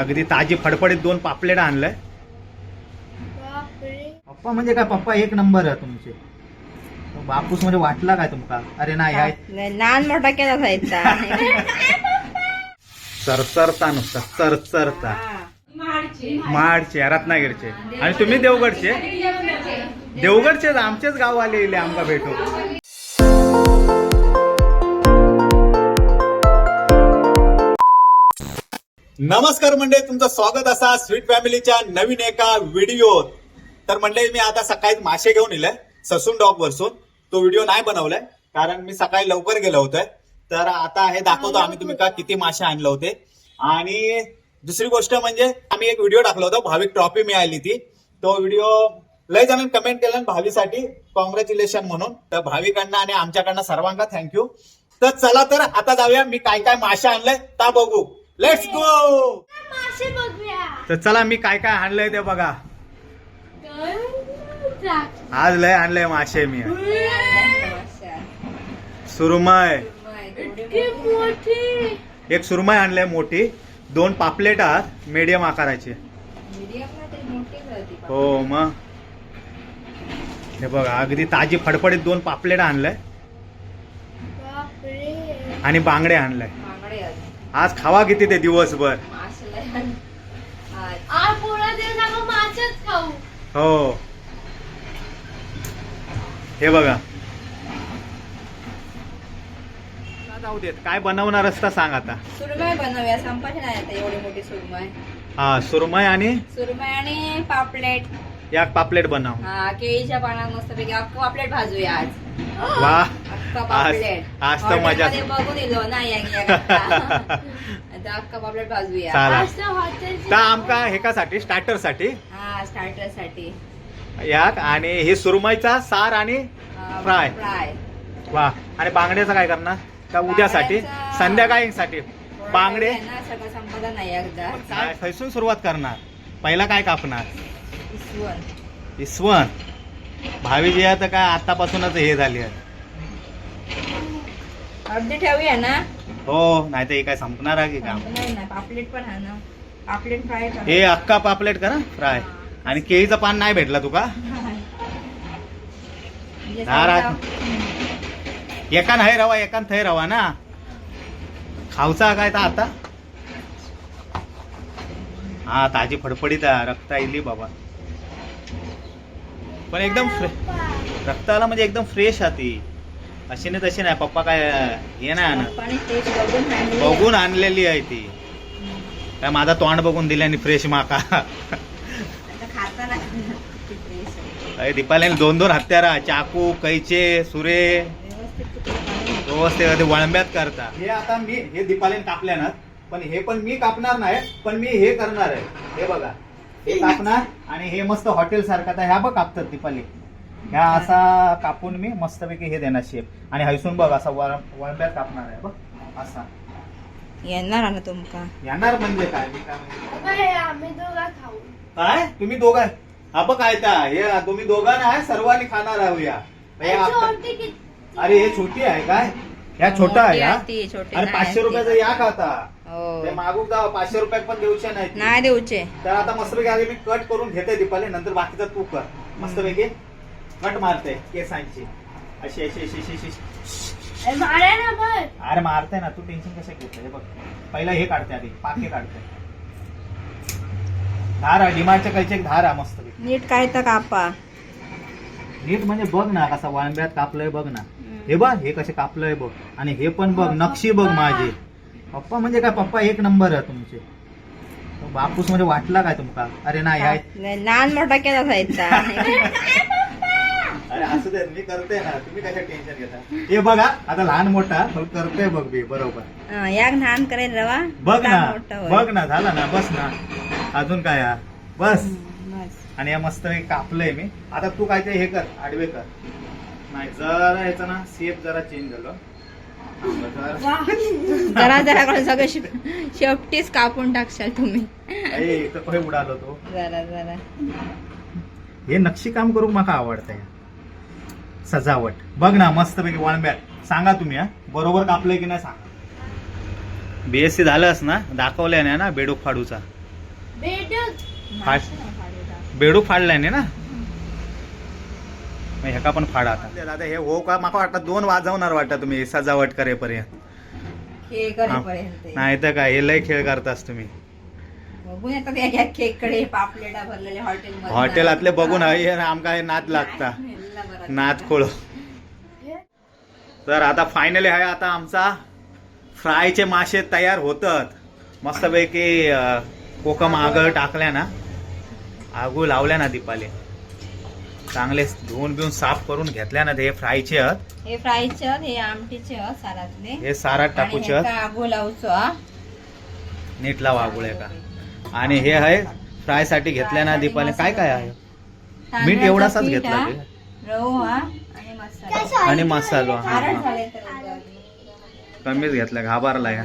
अगदी ताजी फडफडीत दोन पापलेट आणलंय. पप्पा म्हणजे काय? पप्पा एक नंबर आहे तुमचे. बापूस म्हणजे वाटला काय तुमका? अरे नाही हाय लहान मोठा केला जायचा सरसरता नुसता सरसरता. महाडचे रत्नागिरीचे. आणि तुम्ही देवगडचे? देवगडचे आमचेच गाव आले इले आमका भेटू नमस्कार म्हणजे तुमचं स्वागत असा स्वीट फॅमिलीच्या नवीन एका व्हिडिओ तर मंडळी मी आता सकाळी मासे घेऊन इले ससून डॉग वरसून. तो व्हिडिओ नाही बनवलाय कारण मी सकाळी लवकर गेलो होतोय तर आता हे दाखवतो आम्ही तुम्ही का किती मासे आणले होते. आणि दुसरी गोष्ट म्हणजे आम्ही एक व्हिडिओ टाकला होता भाविक ट्रॉफी मिळाली ती. तो व्हिडिओ लय जणांनी कमेंट केला भावीसाठी कॉंग्रॅच्युलेशन म्हणून. तर भाविकांना आणि आमच्याकडनं सर्वांना थँक्यू तर चला तर आता जाऊया मी काय काय मासे आणलंय ता बघू. लेट्स गो मासे बघूया. तर चला मी काय काय आणलंय ते बघा. आज लय आणलंय मासे मी. सुरमय. इतकी मोठी. एक सुरमय आणलंय मोठी. दोन पापलेट आहात मीडियम आकाराचे. हो मग. हे बघा अगदी ताजी फडफडीत दोन पापलेट आणलंय. बापरे. आणि बांगडे आणलंय. आज खावा किती ते दिवसभर. हो. हे बघा. जाऊ देत. काय बनवणार असता सांग आता. सुरमय बनवूया. संपाची नाही आता एवढी मोठी सुरमय हा सुरमय आणि? सुरमय आणि पापलेट. या पापलेट बनव. हा केळीच्या पानात मस्त पैकी अख्खं पापलेट भाजूया आज. वा. अख्खा आज पापलेट. आज तर मजा बघून इलो ना या या आता अख्खा पापलेट भाजूया. चाला. आज तर हॉटेलची तर आमका हेकासाठी स्टार्टरसाठी हा स्टार्टरसाठी याक आणि हे सुरमईचा सार आणि Fry. फ्राय. वा. आणि बांगड्याचं काय करणार? का उद्यासाठी? बांगड्याचं- संध्याकाळीसाठी. बांगडे? सगळं संपदा नाही एकदा. काय खैसून सुरुवात करणार. पहिला काय कापणार? इसवण. भावी जी आहे तर काय आतापासूनच हे झाली आहे. अर्धी ठेवूया ना? हो नाही तर हे काय संपणार आहे की काम? नाही ना पापलेट पण हा ना. पापलेट फ्राय करा. हे अक्का पापलेट करा फ्राय. आणि केळीचं पान नाही भेटला तुका? म्हणजे हा, राख. समजा- एका नाही रवा एकान थंय रवा ना? खावचा काय तर आता? हा ताजी फडफडीत आहे रक्त आली बाबा. पण एकदम फ्रे रक्ताला म्हणजे एकदम फ्रेश आहे ती अशी नाही तशी नाही. पप्पा काय हे नाही आणत. बघून आणली. बघून आणलेली आहे ती. काय माझा तोंड बघून दिल्याने फ्रेश माका. अरे दीपालीने दोन दोन हत्यारा. चाकू कैचे सुरे. व्यवस्थित वळंब्यात करता. हे आता मी हे दीपालीने कापल्या ना पण हे पण मी कापणार नाही पण मी हे करणार आहे. हे बघा. हे कापणार आणि हे मस्त हॉटेल सारखं आता ह्या बघ कापतात दीपाली. ह्या असा कापून मी मस्तपैकी हे देणार शेप आणि हैसून बघ असा वळ- वळंब्यात कापणार आहे बघ. असा. येणार ना तुमका येणार म्हणजे काय? मी काय म्हणतो? हे आम्ही दोघं खाऊ. काय? तुम्ही दोघं? हा बघ काय ता हे तुम्ही दोघं नाही सर्वांनी खाणार आहोत या हे आपलं- छोटी किती? अरे हे छोटी आहे काय? ह्या छोटा आहे मोठी हा? आहे ती, छोटी अरे नाही पाचशे ती. रुपयाचं या का आता ते मागू का पाचशे रुपयात पण देऊचे नाही नाही देऊचे. तर आता मस्तपैकी आधी मी कट करून घेते दीपाली नंतर बाकीचं तू कर. मस्तपैकी कट मारते केसांची. अशी अशी अशी अशी अशी. हे अरे मारते ना तू टेन्शन कसं घेते हे बघ. पहिला हे काढते आधी पाके काढते. धार डिमांडच्या काहीची एक धार मस्तपैकी नीट काय तर कापा. नीट म्हणजे बघ ना कसा वाळंब्यात कापलंय बघ ना. हे बघ हे कसे कापलंय बघ. आणि हे पण बघ नक्षी बघ माझी. पप्पा म्हणजे काय पप्पा एक नंबर आहे तुमचे. बापूस म्हणजे वाटला काय तुमका? अरे नाही लहान मोठा केला जायचा अरे असू दे मी करते ना. तुम्ही कशा टेन्शन घेता? हे बघा आता लहान मोठा पण करते बघ मी बरोबर. हा, याक लहान करेल रवा. बघ ना लहान मोठं होईल. बघ ना झाला ना बस ना. अजून काय हा? बस. बस. आणि या मस्त कापलंय मी. आता तू काय ते हे कर आडवे कर. नाही जरा याचा ना सेप जरा चेंज झालं. जरा- जरा जरा करून सगळं शेप- शेपटीच कापून टाकशाल तुम्ही. उडालो तो? जरा जरा. हे नक्षी काम करू माका आवडतंय. सजावट. बघ ना मस्त पैकी वळंब्यात सांगा तुम्ही हा. बरोबर कापलंय की नाही सांगा. बीएससी झालंस ना? दाखवलंय ना बेडूक फाडूचा. बेडूक. फाड बेडूक फाडलाय नी ना? मग ह्याका पण फाडा आता. दादा हे हो का? माका वाटतं दोन वाजवणार वाटतं तुम्ही सजावट करेपर्यंत. हे करेपर्यंत. नाही तर काय हे लय खेळ करतास तुम्ही. बघून येतात या घ्या केककडे पापलेटा भरलेले हॉटेल हॉटेलातले बघून हय आमका हे नाद लागता. नाद खोळ. तर आता फायनली आहे आता आमचा. फ्रायचे मासे तयार होतात. मस्तपैकी अं, कोकम आगळ टाकल्या ना. आगू लावल्या ना दीपाले. चांगले धुवून बिवून साफ करून घेतल्या ना ते हे फ्रायचे आहेत हे फ्रायचे आहेत, हे आमटीचे आहेत सारातले हे सारात टाकूचे आहेत. नीट लावा आगुळे का आणि हे आहे फ्रायसाठी घेतल्या ना दीपाले. काय काय आहे? मीठ एवढासाच घेतला. रवो हा? आणि मसाला. आणि मसालो हा, हा. झाले तर. कमीच घेतला घाबरला या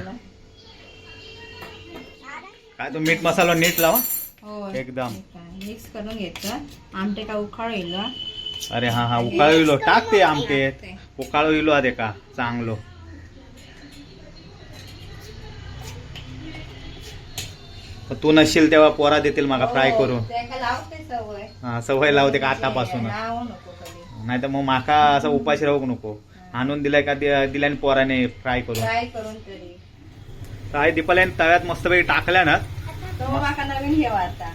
काय तो मीठ मसाला नीट लावा. हो एकदम. मिक्स करून आमटे का उखाळ येईल? अरे हा हा उकाळू इलो टाक ते आमटेत उकाळू इलो आदे का? चांगलो. तू नसशील तेव्हा पोरा देतील माका फ्राय हो, करून. हा सवय लावते का आतापासून. कधी. नाही तर मग माका असं उपाशी राहू नको. आणून दिलाय का दिल्याने पोराने फ्राय करून. काय दीपाल्याने तव्यात मस्तपैकी टाकल्या ना? तो माका नवीन ठेवा आता.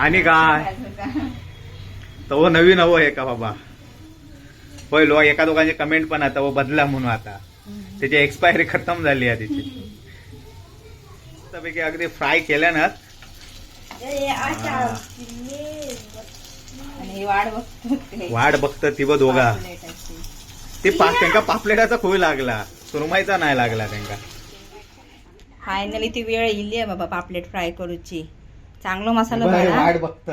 आणि काय? तो नवीन हवं आहे का बाबा? होय लो एका दोघांचे कमेंट पण आता वो बदला म्हणून आता. त्याची एक्सपायरी खतम झाली आहे त्याची मस्तपैकी अगदी फ्राय केल्या ना. वाट बघतं ती ब दोघा. ते पा त्यांका पापलेटाचा खूळ लागला. सुरमाईचा नाही लागला त्यांका. फायनली ती वेळ येईल आहे बाबा पापलेट फ्राय करूची. चांगलो मसाला बरं. वाट बघत.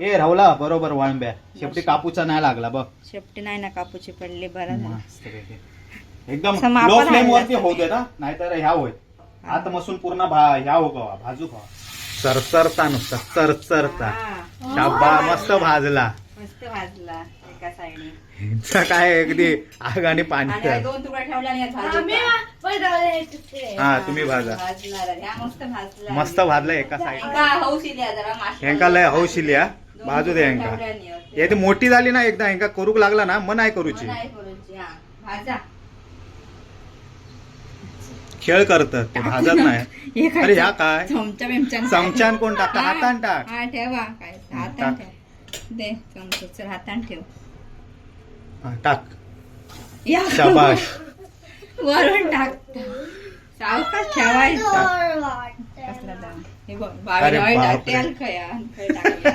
ए राहुला बरोबर वाळंब्या शेवटी कापूचा नाही लागला बघ. शेपटी नाही ना कापूची पडली बरं झालं. मस्तपैकी. एकदम लो फ्लेम वरती असतं होऊ दे ना नाहीतर ह्या होय. आत मसून पूर्ण भा ह्या हो कवा भाजू कवा सरसरता नुसता सरसरता हा, शाबा मस्त भाजला. मस्त भाजला एका साईडने. ह्यांचा काय अगदी आग आणि पाणी आणि हे दोन तुकडे ठेवले आणि यात हा तुम्ही भाजा. भाजणार आहे. ह्या मस्त भाजला मस्त भाजला एका साईड ह्यांका हौस येईल या जरा माशा. ह्यांका लय हौस येईल या. दोन भाजू दे तुकडे ह्यांका. हे ती मोठी झाली ना एकदा ह्यांका करूक लागला ना मग नाही करूची. हा. भाजा. खेळ करत ते भाजत नाही. काय अरे ह्या काय? चमचा बिमचा चमच्यान कोण टाकता? हा, हातान टाक. हा ठेवा. काय? हातान टाक. ठेव. दे चमचा चल हातान ठेव. हा, टाक. या. शाबाश. वरून टाक. सावकाश ठेवायचा. कसला दाम. हे बघ अरे बावीन ऑइल टाक, बापरे. तेल खया खय टाकलं.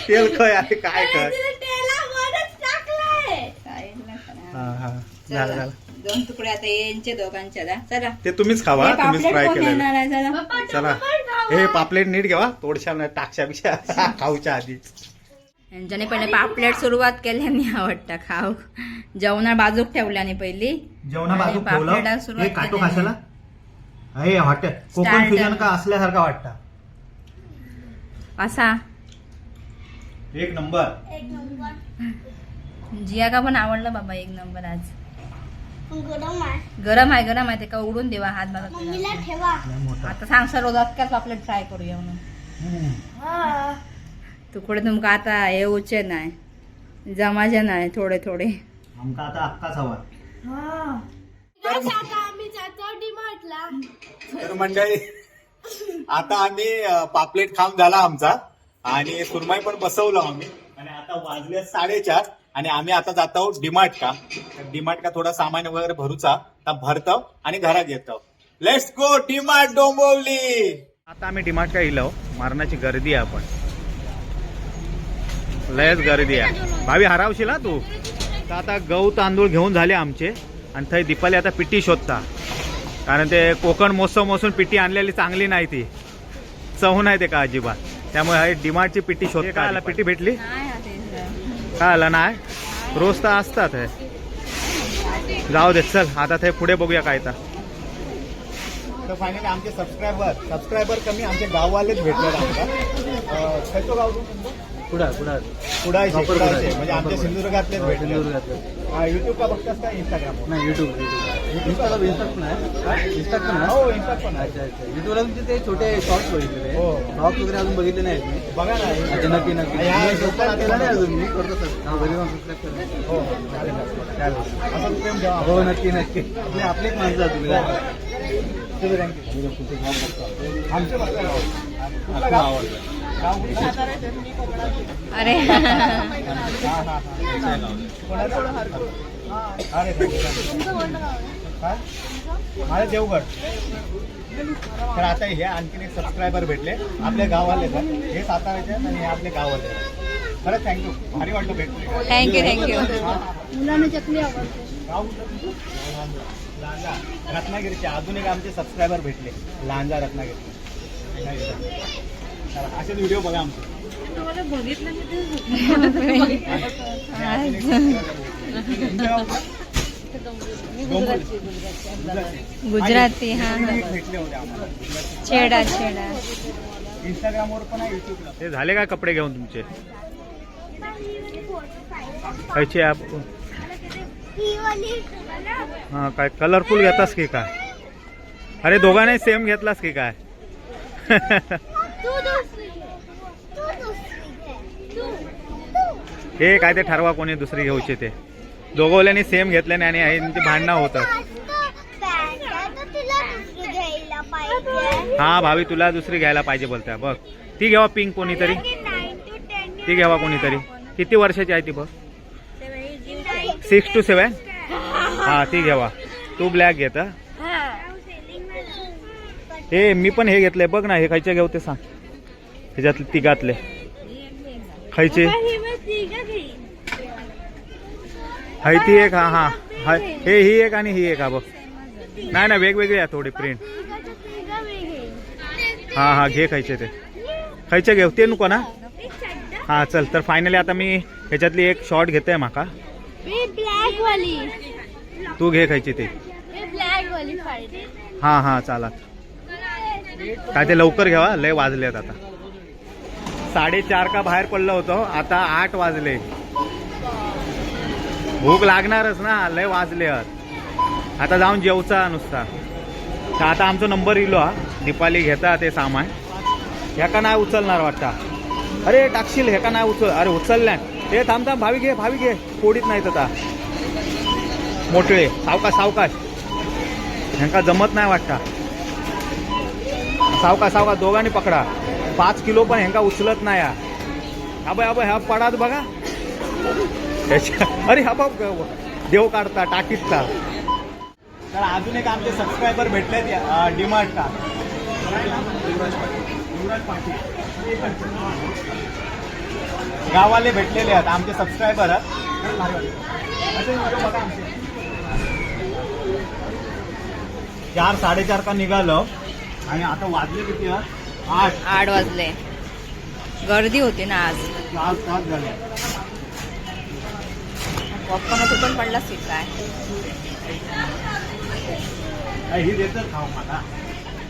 तेल खय अरे काय कर साईडला करा. हा, हा. चला, झालं झालं. दोन तुकडे आता यांचे दोघांच्या द्या. चला. ते तुम्हीच खावा हे तुम्हीच पापलेट फ्राय कोण केलेलं. येणार आहे चला. चला. हे पापलेट नीट घ्यावा तोडशा नाही टाकशापेक्षा. खाऊच्या आधी. यांच्याने पहिले पापलेट सुरुवात केल्याने आवडता खाऊ. जेवणा बाजूक ठेवल्याने पहिली. जेवणा आणि बाजू पापलेटाला ठेवलं? सुरुवात हे काटो केली. खाशाला हे हॉटेल कोकण Starter. फ्युजन का असल्यासारखा वाटता? असा. एक नंबर. एक नंबर. जिया का पण आवडलं बाबा एक नंबर आज. गरम आहे. गरम आहे ते का उडून देवा हात मला मम्मीला ठेवा. लय मोठा. आता सांगसा रोज काय पापलेट फ्राय करूया म्हणून. हा. तुकडे तुमका आता येऊचे नाही जमाचे नाही थोडे थोडे. आमका आता अक्काच हवा तर मंडळी आता आम्ही पापलेट खाऊन झाला आमचा आणि सुरमाई पण बसवलो आम्ही. आणि आता वाजले साडेचार आणि आम्ही आता जातो डिमार्ट का डिमार्ट का थोडा सामान वगैरे भरूचा आता भरतो आणि घरात येतो. Let's go DMart Dombivli! आता आम्ही डिमार्ट का इलो मारणाची गर्दी आहे आपण. लयच गर्दी आहे. भावी हरावशील हा तू? तर आता गहू तांदूळ घेऊन झाले आमचे. आणि थंय दीपाली आता पिठी शोधता. कारण ते कोकण महोत्सव मोसून पिठी आणलेली चांगली नाही ती. चव नाही ते का अजिबात. त्यामुळे हे डिमार्टची पिठी शोध काय आला? पिठी भेटली? काय आला? नाही? रोज तर असतात हे. जाऊ दे चल. आता ते पुढे बघूया काय तर. तर फायनली आमचे सबस्क्रायबर सबस्क्रायबर कमी आमचे गाववालेच भेटले आमका खयचो गाव तू? कुडाळ कुडाळ. कुडाळचे Proper कुडाळचे. कुडाळचे. म्हणजे आमच्या Proper सिंधुदुर्गातलेच हो, भेटले सिंधुदुर्गातले युट्यूब का बघतास का इंस्टाग्राम नाही युट्यूब युट्यूब इंस्टाला इन्स्टा पण आहे. इन्स्टा पण आहे. हो इंस्टा पण आहे. अच्छा अच्छा. युट्यूबला तुमचे ते छोटे शॉर्ट्स बघितलेले. हो. ब्लॉग्स वगैरे अजून बघितले नाहीत मी बघा ना. अच्छा नक्की नक्की. या- मी सबस्क्राईब केलं नाही अजून? मी करतो सर हा घरी जाऊन सबस्क्राईब करतो हो हो, चालेल. चालेल. असं प्रेम हो नक्की नक्की. आपले आपले एक माणसं आहात तुम्ही. थँक्यू आमचं बघा गाव. कुठलं गाव? गाव कुठलं? अरे. हा, हा, हा. माझं देवगड तर आता हे आणखीन एक सबस्क्रायबर भेटले. आपल्या गावाले तर. हे साताऱ्याचे आहेत आणि हे आपले गावाले. खरंच थँक्यू भारी वाटलं भेटले थँक्यू थँक्यू मुलांना चकली? लांजा. रत्नागिरीचे अजून एक आमचे सबस्क्रायबर भेटले. लांजा रत्नागिरी. असेच व्हिडिओ बघा आमचे तुमचं गाव कुठलं? डोंबिवली. गुजराती. गुजराती हा आणि हा. भेटले होते आम्हाला गुजराती. छेडा छेडा इंस्टाग्रामवर पण आहे युट्यूबला ते झाले का कपडे घेऊन तुमचे खायचे आप ही हा काय कलरफुल घेतास की काय अरे दोघांनाही सेम घेतलास की काय हे काय ते ठरवा कोणी दुसरी घेऊचे ते. दोघवल्याने सेम घेतल्याने आणि ह्यांची भांडणं होतात पाहिजे हा भावी तुला दुसरी घ्यायला पाहिजे बोलत्या बघ. ती घ्यावा पिंक कोणीतरी. ती घ्यावा कोणीतरी. किती वर्षाची आहे ती बघ. सिक्स टू सेवन हा ती घ्यावा. तू ब्लॅक घेत हं? हे. मी पण हे घेतलंय बघ ना हे खायचे घेऊ ते सांग. ह्याच्यातले तिघातले खायचे? हाय ती एक हा हा. हे ही एक आणि ही एक हा बघ. नाही ना वेगवेगळे आहे थोडी प्रिंट हा हा घे खायचे ते. खायचे घेऊ ते नको ना? हा चल तर फायनली आता मी ह्याच्यातली एक शॉर्ट घेते माका. तू घे खायची ते. हा हा चाला काय ते लवकर घ्यावा लय वाजलेत आता. साडेचार का बाहेर पडलो होतो. आता आठ वाजले. भूक लागणारच ना लय वाजले आता जाऊन जेवचा नुसता. तर आता आमचा नंबर इलो हा. दीपाली घेता ते सामान. ह्याका नाही उचलणार वाटता. अरे टाकशील ह्याका नाही उचल. अरे उचलल्या ते थांब थांब भावी घे भावी घे. पोडीत नाहीत आता. मोठळे सावकाश सावकाश. ह्यांका जमत नाही वाटता. सावका सावका दोघांनी पकडा. पाच किलो पण ह्यांका उचलत नाही हा. अबे अबे ह्या पडात बघा. त्याच्या- अरे हा बघ देव काढता टाकीतचा तर अजून एक आमचे सबस्क्रायबर भेटले डिमार्टचा गावाले भेटलेले आहेत आमचे सबस्क्रायबर चार साडेचार का निघालो. आणि आता वाजले किती आठ. आठ वाजले. गर्दी होती ना आज. चार तास झाले. पप्पाना तू पण पडलास की काय? ही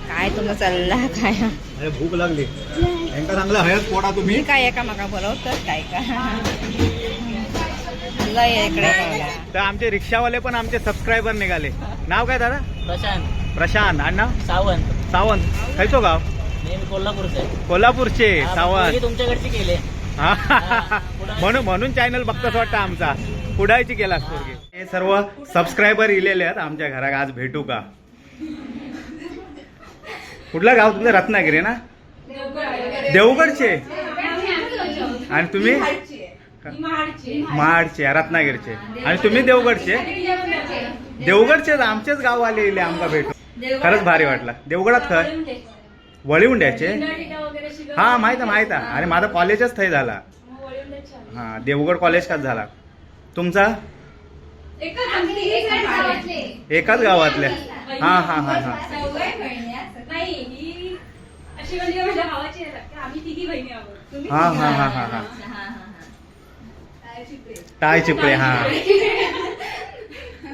काय तुमचं चालला काय? अरे भूक लागली. चांगलं हयत पोटा तुम्ही. काय एका माका बोलवतं काय का? इकडे. तर आमचे रिक्षावाले पण आमचे सबस्क्रायबर निघाले. नाव काय दादा? प्रशांत. प्रशांत. अण्णा सावंत. सावंत. खायचो गाव मी कोल्हापूरचा. सावंत. तुमच्याकडची केले. म्हणून म्हणून चॅनल बघताच वाटतं आमचा. पुढायची केला हे. सर्व सबस्क्रायबर इलेले आहेत. आमच्या घरात आज भेटू का? कुठलं गाव तुमचं? रत्नागिरी ना? देवगडचे. आणि तुम्ही? महाडचे रत्नागिरीचे. आणि तुम्ही देवगडचे? देवगडचे आमचेच गाव आले इले आमका भेटू खरंच भारी वाटला. देवगडात खर? वळीउंड्याचे? हा माहीत माहीत आहे. आणि माझा कॉलेजच थंय झाला. हा देवगड कॉलेज काच झाला. तुमचा? एकाच गावातल्या हा हा हा हा. नाही ही अशी म्हणजे माझ्या भावाची आहे. की आम्ही तिघी बहिणी आहोत. तुम्ही हा हा हा हा हा. टाय चिपळे हा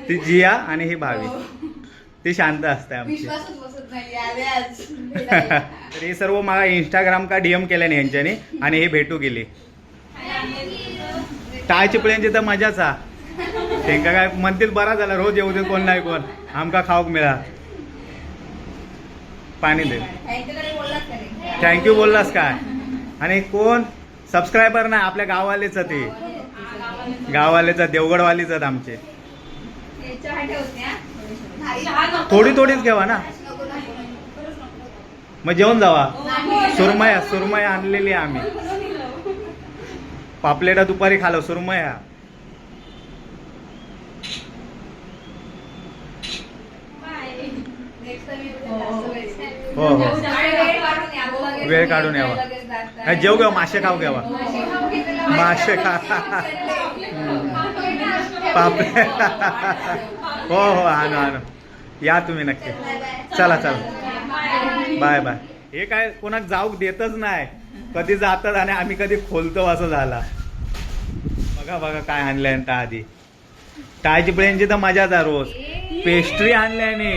ती जिया आणि ही भावी. ती शांत असते आमची. तर हे सर्व मला इंस्टाग्राम का डीएम केल्याने यांच्यानी आणि हे भेटू गेली. टाळ चिपळ्यांची तर मजाच हा त्यांका काय म्हणतील बरा झाला रोज येऊ दे कोण नाही कोण. आमका खाऊक मिळा. पाणी दे. थँक्यू बोललास काय आणि कोण? सबस्क्रायबर नाही आपल्या गाववालेच ते. गाववालेच देवगडवालीच आमचे. थोडी थोडीच घेवा ना. मग जेवण जावा. सुरमया सुरमया आणलेली आहे आम्ही. पापलेटा दुपारी खालो सुरमया. हो हो. वेळ काढून यावा. नाही, जेव घ्यावा मासे खाऊ घ्यावा. मासे खा. पापले हो हो आणू आणू. या तुम्ही नक्की. चला चला. Bye bye. हे काय कोणाक जाऊक देतच नाही. कधी जातात आणि आम्ही कधी खोलतो असं झाला. बघा बघा काय आणलंय त्या आधी टाळची प्लेनची तर मजाच आहे रोज. पेस्ट्री आणल्याने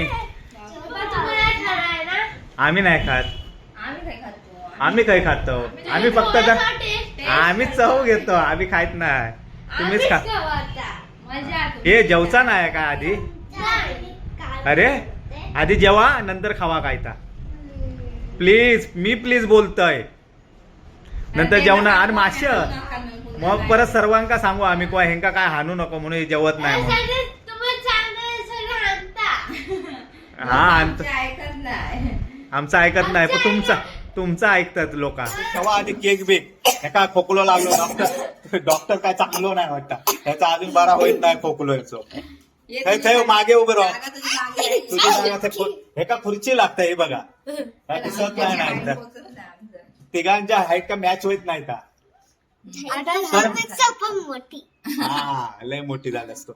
आम्ही नाही खात. आम्ही काय खातो. आम्ही फक्त आम्ही चव घेतो. आम्ही खात नाही. तुम्हीच खा. हे जेवचा नाही का आधी? अरे आधी जेवा नंतर खावा कायता. प्लीज मी प्लीज बोलतोय. नंतर जेवण आणि माश मग परत सर्वांका सांगू आम्ही कोण हेंका काय हाणू नको म्हणून हे जेवत नाही म्हणून. हा आमचं ऐकत नाही. पण तुमचा तुमचं ऐकतात लोक. तेव्हा आधी केक बेक एका खोकलो लागलो डॉक्टर डॉक्टर काय चांगलो नाही वाटतं. त्याचा अजून बरा होईत नाही खोकलो याचो. थंय थंय मागे उभे राहा. तुझी जागा ते खु- एका खुर्ची लागतं हे बघा. काय दिसत नाही ना एकदा. तिघांच्या हाईट का मॅच होत नाही का? हा लय मोठी झाली असतो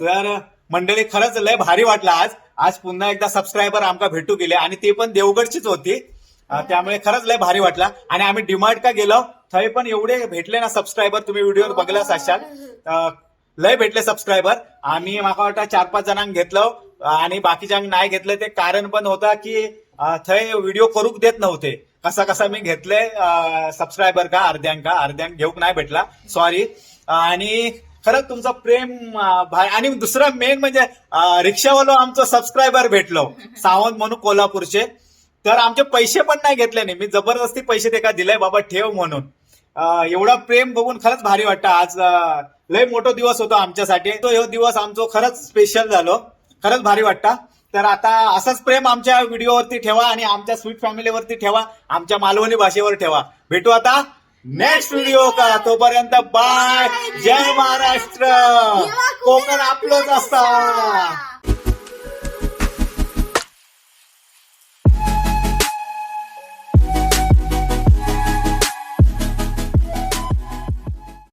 तर मंडळी खरंच लय भारी वाटलं आज. आज पुन्हा एकदा सबस्क्रायबर आमका भेटू गेले आणि ते पण देवगडचीच होती. त्यामुळे खरंच लय भारी वाटला. आणि आम्ही डिमार्ट का गेलो थंय पण एवढे भेटले ना सबस्क्रायबर तुम्ही व्हिडिओ बघलाच असाल. लय भेटले सबस्क्रायबर आम्ही माका वाटतं चार पाच जणांक घेतलं. आणि बाकीच्यांक नाही घेतलं ते कारण पण होता की थंय व्हिडिओ करूक देत नव्हते. कसा कसा मी घेतले सबस्क्रायबर का अर्ध्यांका अर्ध्यांक घेऊक नाही भेटला. सॉरी आणि खरंच तुमचं प्रेम आणि दुसरं मेन म्हणजे रिक्षावालो आमचं सबस्क्रायबर भेटलो. सावंत म्हणून कोल्हापूरचे. तर आमचे पैसे पण नाही घेतले नाही मी जबरदस्ती पैसे ते का दिले बाबा ठेव म्हणून. एवढा प्रेम बघून खरंच भारी वाटतं. आज लय मोठा दिवस होता आमच्यासाठी. तो हे दिवस आमचं खरंच स्पेशल झालो. खरंच भारी वाटतं. तर आता असंच प्रेम आमच्या व्हिडिओवरती ठेवा आणि आमच्या स्वीट फॅमिलीवरती ठेवा. आमच्या मालवणी भाषेवर ठेवा. भेटू आता नेक्स्ट व्हिडिओ का? तोपर्यंत बाय जय महाराष्ट्र. कोकण आपलंच असता.